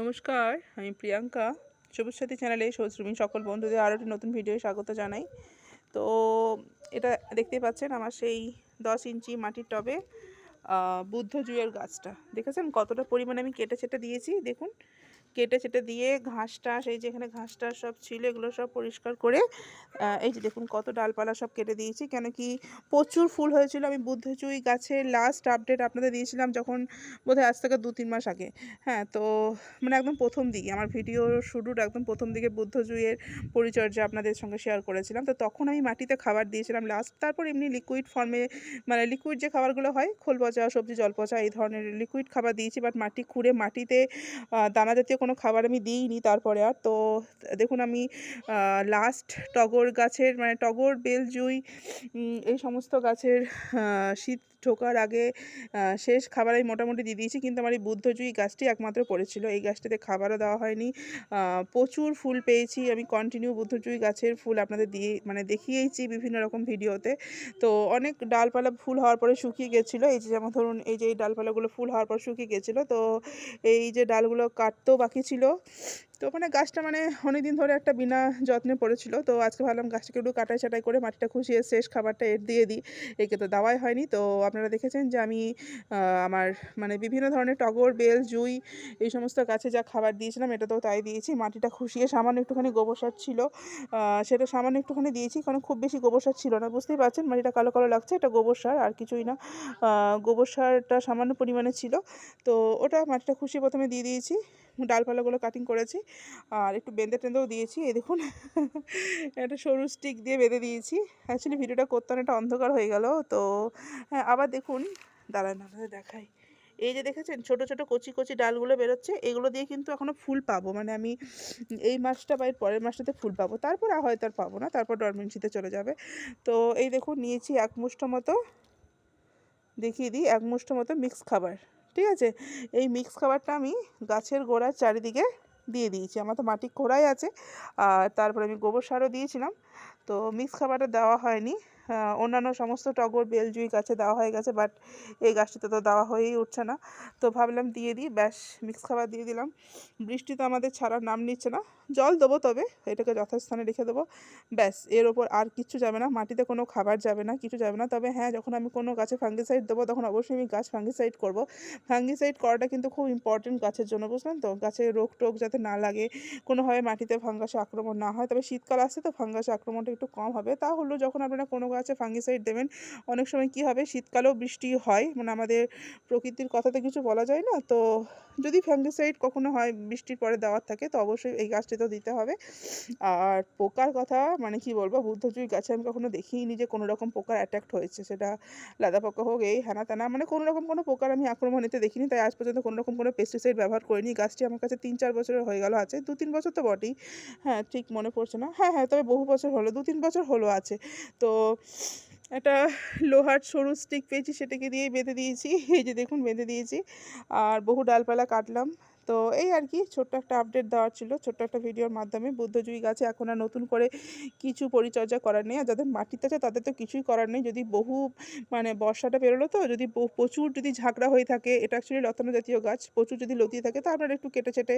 নমস্কার, আমি প্রিয়াঙ্কা। সবুজ সাথী চ্যানেলে সৌশ্রমী সকল বন্ধুদের আরও একটি নতুন ভিডিও স্বাগত জানাই। তো এটা দেখতে পাচ্ছেন আমার সেই দশ ইঞ্চি মাটির টবে বুদ্ধ জুয়ের গাছটা। দেখেছেন কতটা পরিমাণে আমি কেটে ছেটে দিয়েছি? দেখুন। কেটে ছেটে দিয়ে ঘাসটা, সেই যেখানে ঘাস টাস সব ছিল, এগুলো সব পরিষ্কার করে এই যে দেখুন কত ডালপালা সব কেটে দিয়েছি। কেন কি প্রচুর ফুল হয়েছিল। আমি বুদ্ধজুই গাছের লাস্ট আপডেট আপনাদের দিয়েছিলাম যখন বোধহয় আজ থেকে দু তিন মাস আগে। হ্যাঁ তো মানে একদম প্রথম দিকে, আমার ভিডিও শুরুর একদম প্রথম দিকে বুদ্ধজুইয়ের পরিচর্যা আপনাদের সঙ্গে শেয়ার করেছিলাম। তো তখন আমি মাটিতে খাবার দিয়েছিলাম লাস্ট তারপর এমনি লিকুইড ফর্মে মানে লিকুইড যে খাবারগুলো হয়, খোল পচা, সবজি, জল পচা, এই ধরনের লিকুইড খাবার দিয়েছি। বাট মাটি খুঁড়ে মাটিতে দানা জাতীয় কোনো খাবার আমি দিইনি তারপরে আর। তো দেখুন আমি লাস্ট টগর গাছের মানে টগর, বেলজুই এই সমস্ত গাছের শীত ঢোকার আগে শেষ খাবার আমি মোটামুটি দিয়ে দিয়েছি। কিন্তু আমার এই বুদ্ধজুই গাছটি একমাত্র পড়েছিল। এই গাছটিতে খাবারও দেওয়া হয়নি। প্রচুর ফুল পেয়েছি। আমি কন্টিনিউ বুদ্ধজুই গাছের ফুল আপনাদের দিয়ে মানে দেখিয়েইছি বিভিন্ন রকম ভিডিওতে। তো অনেক ডালপালা ফুল হওয়ার পরে শুকিয়ে গেছিল। এই যে যেমন ধরুন, এই যে এই ডালপালাগুলো ফুল হওয়ার পর শুকিয়ে গেছিল। তো এই যে ডালগুলো কাটতেও বাকি ছিল? তো মানে গাছটা মানে অনেক দিন ধরে একটা বিনা যত্নে পড়েছিল। তো আজকে ভাবলাম গাছটাকে একটু কাটাই ছাটাই করে মাটিটা খুশিয়ে শেষ খাবারটা এর দিয়ে দিই। একে তো দাওয়াই হয়নি। তো আপনারা দেখেছেন যে আমি আমার মানে বিভিন্ন ধরনের টগর, বেল, জুই এই সমস্ত গাছে যা খাবার দিয়েছিলাম এটাতেও তাই দিয়েছি। মাটিটা খুশিয়ে সামান্য একটুখানি গোবর সার ছিল। সেটা সামান্য একটুখানি দিয়েছি কারণ খুব বেশি গোবর সার ছিল না। বুঝতেই পারছেন মাটিটা কালো কালো লাগছে, এটা গোবর সার আর কিছুই না। গোবর সারটা সামান্য পরিমাণে ছিল। তো ওটা মাটিটা খুশিয়ে প্রথমে দিয়ে দিয়েছি। ডালপালাগুলো কাটিং করেছি। আর একটু বেঁধে টেঁধেও দিয়েছি, এই দেখুন। একটা সরু স্টিক দিয়ে বেঁধে দিয়েছি। অ্যাকচুয়ালি ভিডিওটা করতে অনেকটা অন্ধকার হয়ে গেল, তো হ্যাঁ আবার দেখুন। দাঁড়ান আপনাদের দেখাই। এই যে দেখেছেন, ছোট ছোট, কচি কচি ডালগুলো বেরোচ্ছে, এগুলো দিয়ে কিন্তু এখনও ফুল পাবো। মানে আমি এই মাসটা বা পরের মাসটাতে ফুল পাবো। তারপর হয়তো আর পাবো না, তারপর ডরমেন্সিতে চলে যাবে। তো, এই দেখুন, নিয়েছি এক মুষ্ঠ মতো। দেখিয়ে দিই, এক মুষ্ঠ মতো মিক্স খাবার। ঠিক আছে? এই মিক্স খাবারটা আমি গাছের গোড়ার চারিদিকে দিয়ে দিয়েছি। আমার তো মাটি খোঁড়াই আছে। আর তারপরে আমি গোবর সারও দিয়েছিলাম। তো মিক্স খাবারটা দেওয়া হয়নি। অন্যান্য সমস্ত টগর বেলজুই গাছে দেওয়া হয়ে গেছে বাট এই গাছটিতে তো দেওয়া হয়েই উঠছে না। তো ভাবলাম দিয়ে দিই, ব্যাস মিক্স খাবার দিয়ে দিলাম। বৃষ্টি তো আমাদের ছাড়ার নাম নিচ্ছে না। জল দেবো তবে, এটাকে যথাস্থানে রেখে দেবো। ব্যাস, এর ওপর আর কিচ্ছু যাবে না। মাটিতে কোনো খাবার যাবে না, কিছু যাবে না। তবে হ্যাঁ যখন আমি কোনো গাছে ফাঙ্গিসাইড দেবো, তখন অবশ্যই আমি গাছ ফাঙ্গিসাইড করব। ফাঙ্গিসাইড করাটা কিন্তু খুব ইম্পর্টেন্ট গাছের জন্য, বুঝলেন তো? গাছের রোগ টোগ যাতে না লাগে, কোনোভাবে মাটিতে ফাঙ্গাসে আক্রমণ না হয়। তবে শীতকাল আসছে তো ফাঙ্গাসে আক্রমণটা একটু কম হবে। তা হলেও যখন আপনারা কোনো গাছে ফাঙ্গিসাইড দেবেন। অনেক সময় কি হবে, শীতকালেও বৃষ্টি হয় মানে আমাদের প্রকৃতির কথাতে কিছু বলা যায় না। তো যদি ফাঙ্গিসাইড কখনো হয়, বৃষ্টির পরে দেওয়ার থাকে, তো অবশ্যই এই গাছটি তো দিতে হবে। আর পোকার কথা মানে কি বলব বুদ্ধজুই গাছে আমি কখনো দেখিনি যে কোনো রকম পোকার অ্যাট্যাক্ট হয়েছে। সেটা লাদা পোকা হোক, এই হ্যানা ত্যানা মানে কোনো রকম কোনো পোকার আমি আক্রমণ এতে দেখিনি, তাই আজ পর্যন্ত কোনো রকম কোনো পেস্টিসাইড ব্যবহার করিনি। গাছটি আমার কাছে তিন চার বছরের হয়ে গেল আছে, দু তিন বছর তো বটেই। হ্যাঁ ঠিক মনে পড়ছে না। হ্যাঁ হ্যাঁ তবে বহু বছর হলো, দু তিন বছর হলো আছে। তো একটা লোহার সরু স্টিক পেয়েছি, সেটাকে দিয়ে বেঁধে দিয়েছি। এই যে দেখুন, বেঁধে দিয়েছি। আর বহু ডালপালা কাটলাম। তো এই আর কি ছোট্ট একটা আপডেট দেওয়ার ছিল। ছোট্ট একটা ভিডিওর মাধ্যমে বুদ্ধজুই গাছে এখন আর নতুন করে কিছু পরিচর্যা করার নেই। আর যাদের মাটিতে আছে তাদের তো কিছুই করার নেই। যদি বহু মানে বর্ষাটা বেরোলো তো যদি প্রচুর যদি ঝাঁকড়া হয়ে থাকে, এটা অ্যাকচুয়ালি লতানো জাতীয় গাছ, প্রচুর যদি লতিয়ে থাকে তা আপনারা একটু কেটে চেটে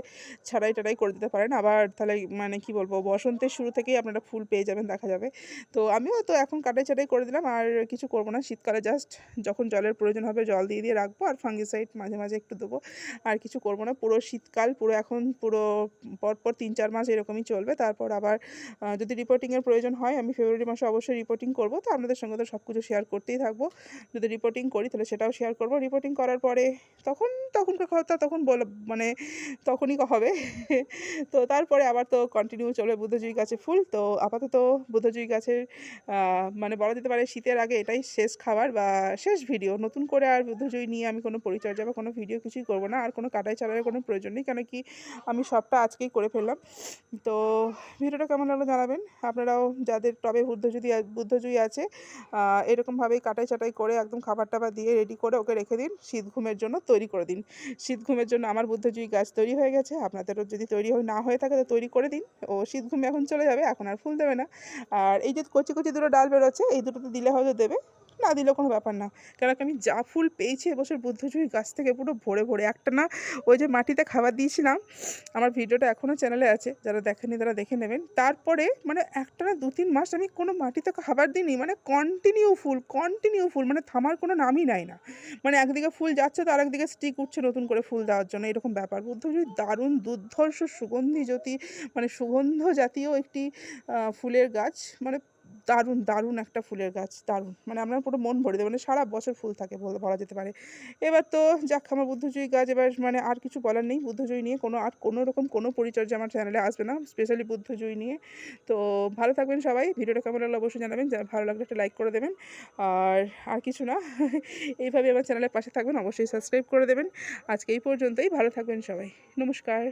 ছাড়াই টাড়াই করে দিতে পারেন। আবার তাহলে মানে কি বলব, বসন্তের শুরু থেকেই আপনারা ফুল পেয়ে যাবেন দেখা যাবে। তো আমিও তো এখন কাটাই ছাটাই করে দিলাম। আর কিছু করব না, শীতকালে জাস্ট যখন জলের প্রয়োজন হবে জল দিয়ে দিয়ে রাখব। আর ফাঙ্গিসাইড মাঝে মাঝে একটু দেবো। আর কিছু করব না, পুরো শীতকাল পুরো এখন পুরো পরপর তিন চার মাস এরকমই চলবে। তারপর আবার যদি রিপোর্টিংয়ের প্রয়োজন হয়, আমি ফেব্রুয়ারি মাসে অবশ্যই রিপোর্টিং করব। তো আপনাদের সঙ্গে তো সব কিছু শেয়ার করতেই থাকব। যদি রিপোর্টিং করি, তাহলে সেটাও শেয়ার করব। রিপোর্টিং করার পরে তখন, তখনকার কথা তখন বল মানে তখনই হবে। তো তারপরে আবার তো কন্টিনিউ চলবে বুদ্ধজয়ী গাছে ফুল। তো আপাতত বুদ্ধজয়ী গাছের মানে বলা যেতে পারে শীতের আগে এটাই শেষ খাবার বা শেষ ভিডিও নতুন করে আর বুদ্ধজয়ী নিয়ে আমি কোনো পরিচর্যা বা কোনো ভিডিও কিছুই করব না। আর কোনো কাটাই চালানোর কোনো প্রয়োজন নেই, কেন কি আমি সবটা আজকেই করে ফেললাম। তো ভিডিওটা কেমন লাগল জানাবেন। আপনারাও যাদের টবে বুদ্ধজয়ী বুদ্ধজয়ী আছে এরকমভাবেই কাটাই চাটাই করে একদম খাবার টাবার দিয়ে রেডি করে ওকে রেখে দিন, শীত ঘুমের জন্য তৈরি করে দিন। শীত ঘুমের জন্য আমার বুদ্ধজয়ী গাছ তৈরি হয়ে গেছে, আপনাদেরও যদি তৈরি হয়ে না হয়ে থাকে তো তৈরি করে দিন। ও শীত ঘুমে এখন চলে যাবে, এখন আর ফুল দেবে না। আর এই যে কচি কচি দুটো ডাল বেরোচ্ছে, এই দুটোতে দিলে হয়তো দেবে। না দিলেও কোনো ব্যাপার না। কেন কি আমি যা ফুল পেয়েছি এবছর বুদ্ধজয়ী গাছ থেকে পুরো ভরে ভরে। একটা না ওই যে মাটিতে খাবার দিয়েছিলাম, আমার ভিডিওটা এখনও চ্যানেলে আছে, যারা দেখেনি তারা দেখে নেবেন। তারপরে মানে একটা না দু তিন মাস আমি কোনো মাটিতে খাবার দিইনি মানে কন্টিনিউ ফুল কন্টিনিউ ফুল মানে থামার কোনো নামই নাই না। মানে একদিকে ফুল যাচ্ছে, তো আরেকদিকে স্টিক উঠছে নতুন করে ফুল দেওয়ার জন্য, এরকম ব্যাপার। বুদ্ধজয়ী দারুণ, দুর্ধর্ষ, সুগন্ধি জ্যোতি মানে সুগন্ধ জাতীয় একটি ফুলের গাছ। মানে দারুণ দারুণ একটা ফুলের গাছ, দারুণ। মানে আপনার পুরো মন ভরে দেবে মানে সারা বছর ফুল থাকে বল- যেতে পারে। এবার তো যাক, আমার বুদ্ধজয়ী গাছ এবার মানে আর কিছু বলার নেই। বুদ্ধজয়ী নিয়ে কোনো, আর কোনো রকম কোনো পরিচর্যা আমার চ্যানেলে আসবে না স্পেশালি বুদ্ধজয়ী নিয়ে। তো ভালো থাকবেন সবাই, ভিডিওটা কেমন লাগল অবশ্যই জানাবেন ভালো লাগলে একটা লাইক করে দেবেন। আর আর কিছু না এইভাবে আমার চ্যানেলের পাশে থাকবেন, অবশ্যই সাবস্ক্রাইব করে দেবেন। আজকে এই পর্যন্তই, ভালো থাকবেন সবাই, নমস্কার।